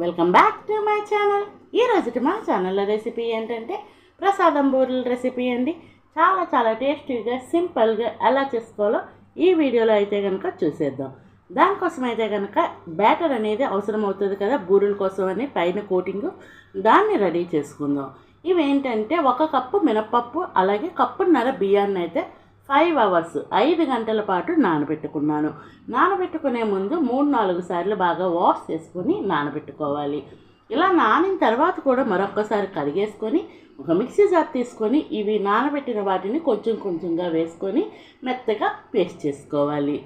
Welcome back to my channel ఈ రోజుటి మా ఛానల్లో రెసిపీ ఏంటంటే ప్రసాదం బూరెల రెసిపీ అండి. చాలా చాలా టేస్టీగా సింపుల్గా ఎలా చేసుకోవాలో ఈ వీడియోలో అయితే కనుక చూసేద్దాం. దానికోసం అయితే కనుక బ్యాటర్ అనేది అవసరం అవుతుంది కదా బూరెల కోసం అని పైన కోటింగ్ దాన్ని రెడీ చేసుకుందాం. ఇవేంటంటే ఒక కప్పు మినపప్పు అలాగే కప్పున్నర బియ్యాన్ని అయితే ఫైవ్ అవర్స్ ఐదు గంటల పాటు నానబెట్టుకున్నాను. నానబెట్టుకునే ముందు మూడు నాలుగు సార్లు బాగా వాష్ చేసుకొని నానబెట్టుకోవాలి. ఇలా నానిన తర్వాత కూడా మరొక్కసారి కడిగేసుకొని ఒక మిక్సీ జార్ తీసుకొని ఇవి నానబెట్టిన వాటిని కొంచెం కొంచెంగా వేసుకొని మెత్తగా పేస్ట్ చేసుకోవాలి.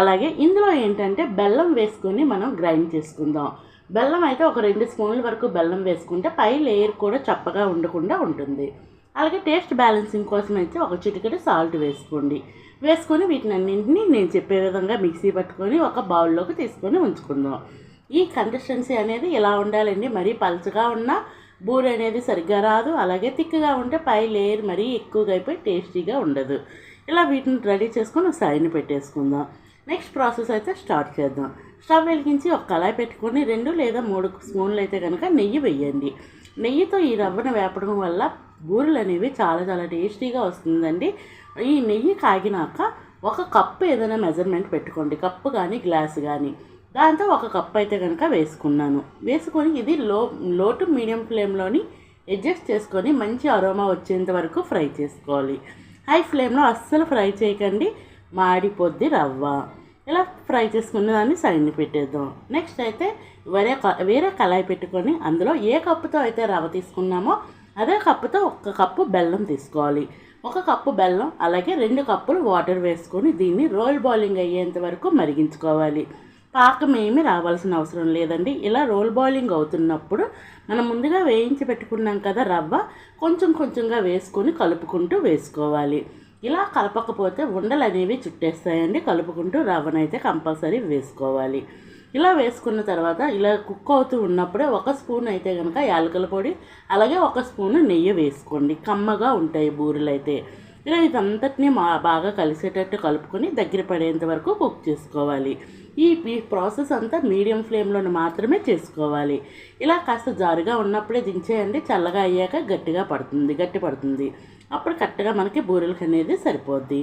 అలాగే ఇందులో ఏంటంటే బెల్లం వేసుకొని మనం గ్రైండ్ చేసుకుందాం. బెల్లం అయితే ఒక రెండు స్పూన్ల వరకు బెల్లం వేసుకుంటే పై లేయర్ కూడా చప్పగా ఉండకుండా ఉంటుంది. అలాగే టేస్ట్ బ్యాలెన్సింగ్ కోసం అయితే ఒక చిటికెడు సాల్ట్ వేసుకోండి. వేసుకొని వీటిని అన్నింటినీ నేను చెప్పే విధంగా మిక్సీ పట్టుకొని ఒక బౌల్లోకి తీసుకొని ఉంచుకుందాం. ఈ కన్సిస్టెన్సీ అనేది ఇలా ఉండాలండి? మరీ పలుచగా ఉన్న బూర అనేది సరిగ్గా రాదు. అలాగే తిక్కుగా ఉంటే పై లేయర్ మరీ ఎక్కువగా అయిపోయి టేస్టీగా ఉండదు. ఇలా వీటిని రెడీ చేసుకొని సైన్ పెట్టేసుకుందాం. నెక్స్ట్ ప్రాసెస్ అయితే స్టార్ట్ చేద్దాం. స్టవ్ వెలిగించి ఒక కళాయి పెట్టుకొని రెండు లేదా మూడు స్పూన్లు అయితే కనుక నెయ్యి వేయండి. నెయ్యితో ఈ రవ్వను వేపడం వల్ల బూరెలు అనేవి చాలా చాలా టేస్టీగా వస్తుందండి. ఈ నెయ్యి కాగినాక ఒక కప్పు ఏదైనా మెజర్మెంట్ పెట్టుకోండి. కప్పు కానీ గ్లాస్ కానీ దాంతో ఒక కప్పు అయితే కనుక వేసుకున్నాను. వేసుకొని ఇది లో లో టు మీడియం ఫ్లేమ్లోని అడ్జస్ట్ చేసుకొని మంచి అరోమా వచ్చేంత వరకు ఫ్రై చేసుకోవాలి. హై ఫ్లేమ్లో అస్సలు ఫ్రై చేయకండి. మాడిపోద్ది రవ్వ. ఇలా ఫ్రై చేసుకున్న దాన్ని సైడ్ని పెట్టేద్దాం. నెక్స్ట్ అయితే వేరే క- వేరే కళాయి పెట్టుకొని అందులో ఏ కప్పుతో అయితే రవ్వ తీసుకున్నామో అదే కప్పుతో ఒక కప్పు బెల్లం తీసుకోవాలి. ఒక కప్పు బెల్లం అలాగే రెండు కప్పులు వాటర్ వేసుకొని దీన్ని రోల్ బాయిలింగ్ అయ్యేంత వరకు మరిగించుకోవాలి. పాకం ఏమీ రావాల్సిన అవసరం లేదండి. ఇలా రోల్ బాయిలింగ్ అవుతున్నప్పుడు మనం ముందుగా వేయించి పెట్టుకున్నాం కదా రవ్వ కొంచెం కొంచెంగా వేసుకొని కలుపుకుంటూ వేసుకోవాలి. ఇలా కలపకపోతే ఉండలు అనేవి చుట్టేస్తాయండి. కలుపుకుంటూ రవ్వనైతే కంపల్సరీ వేసుకోవాలి. ఇలా వేసుకున్న తర్వాత ఇలా కుక్ అవుతూ ఉన్నప్పుడే ఒక స్పూన్ అయితే కనుక యాలకుల పొడి అలాగే ఒక స్పూన్ నెయ్యి వేసుకోండి. కమ్మగా ఉంటాయి బూరెలు అయితే ఇలా ఇదంతటినీ మా బాగా కలిసేటట్టు కలుపుకొని దగ్గర పడేంత వరకు కుక్ చేసుకోవాలి. ఈ ప్రాసెస్ అంతా మీడియం ఫ్లేమ్లో మాత్రమే చేసుకోవాలి. ఇలా కాస్త జారుగా ఉన్నప్పుడే దించేయండి. చల్లగా అయ్యాక గట్టిగా పడుతుంది గట్టి పడుతుంది. అప్పుడు కరెక్ట్గా మనకి బూరెలకు అనేది సరిపోద్ది.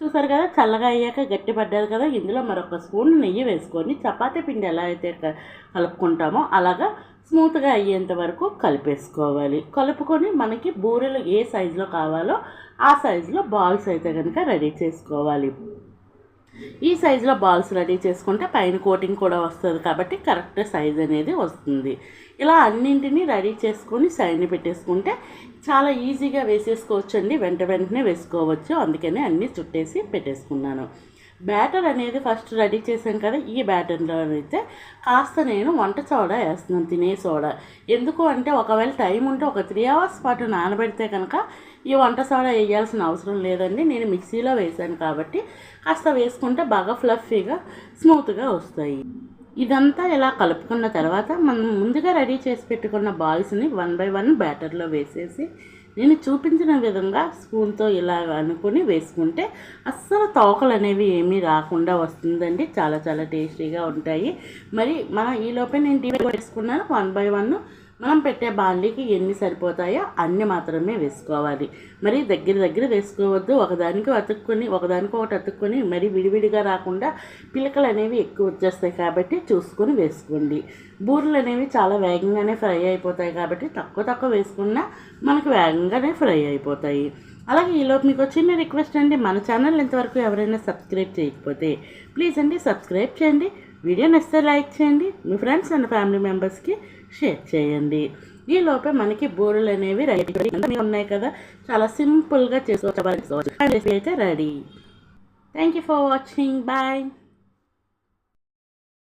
చూసారు కదా చల్లగా అయ్యాక గట్టి పడ్డది కదా ఇందులో మరొక స్పూన్ నెయ్యి వేసుకొని చపాతీ పిండి ఎలా అయితే క- కలుపుకుంటామో అలాగా స్మూత్గా అయ్యేంత వరకు కలిపేసుకోవాలి. కలుపుకొని మనకి బూరెలు ఏ సైజులో కావాలో ఆ సైజులో బాల్స్ అయితే కనుక రెడీ చేసుకోవాలి. ఈ సైజులో బాల్స్ రెడీ చేసుకుంటే పైన కోటింగ్ కూడా వస్తుంది కాబట్టి కరెక్ట్ సైజ్ అనేది వస్తుంది. ఇలా అన్నింటినీ రెడీ చేసుకొని సైడ్ని పెట్టేసుకుంటే చాలా ఈజీగా వేసేసుకోవచ్చు అండి వెంట వెంటనే వేసుకోవచ్చు. అందుకని అన్నీ చుట్టేసి పెట్టేసుకున్నాను. బ్యాటర్ అనేది ఫస్ట్ రెడీ చేశాను కదా ఈ బ్యాటర్లో అయితే కాస్త నేను వంట సోడా వేస్తున్నాను తినే సోడా. ఎందుకు అంటే ఒకవేళ టైం ఉంటే ఒక త్రీ అవర్స్ పాటు నానబెడితే కనుక ఈ వంట సోడా వేయాల్సిన అవసరం లేదండి. నేను మిక్సీలో వేసాను కాబట్టి కాస్త వేసుకుంటే బాగా ఫ్లఫీగా స్మూత్గా వస్తాయి. ఇదంతా ఇలా కలుపుకున్న తర్వాత మనం ముందుగా రెడీ చేసి పెట్టుకున్న బాల్స్ని వన్ బై వన్ బ్యాటర్లో వేసేసి నేను చూపించిన విధంగా స్పూన్తో ఇలా అనుకుని వేసుకుంటే అస్సలు తోకలు అనేవి ఏమీ రాకుండా వస్తుందండి. చాలా చాలా టేస్టీగా ఉంటాయి. మరి మన ఈ లోపే నేను టీ వేసుకున్నాను వన్ బై వన్ మనం పెట్టే బాండీకి ఎన్ని సరిపోతాయో అన్ని మాత్రమే వేసుకోవాలి. మరి దగ్గర దగ్గర వేసుకోవద్దు. ఒకదానికి అతుక్కొని ఒకదానికి ఒకటి అతుక్కొని మరి విడివిడిగా రాకుండా పిలకలు అనేవి ఎక్కువ వచ్చేస్తాయి కాబట్టి చూసుకొని వేసుకోండి. బూరెలు అనేవి చాలా వేగంగానే ఫ్రై అయిపోతాయి కాబట్టి తక్కువ తక్కువ వేసుకున్నా మనకు వేగంగానే ఫ్రై అయిపోతాయి. అలాగే ఈలోపు మీకు చిన్న రిక్వెస్ట్ అండి. మన ఛానల్ ఇంతవరకు ఎవరైనా సబ్స్క్రైబ్ చేయకపోతే ప్లీజ్ అండి సబ్స్క్రైబ్ చేయండి. వీడియో నచ్చితే లైక్ చేయండి. మీ ఫ్రెండ్స్ అండ్ ఫ్యామిలీ మెంబర్స్కి షేర్ చేయండి. ఈ మనకి బూరెలు అనేవి రెడీ ఉన్నాయి కదా చాలా సింపుల్గా చేసుకోవచ్చు అయితే ready thank you for watching bye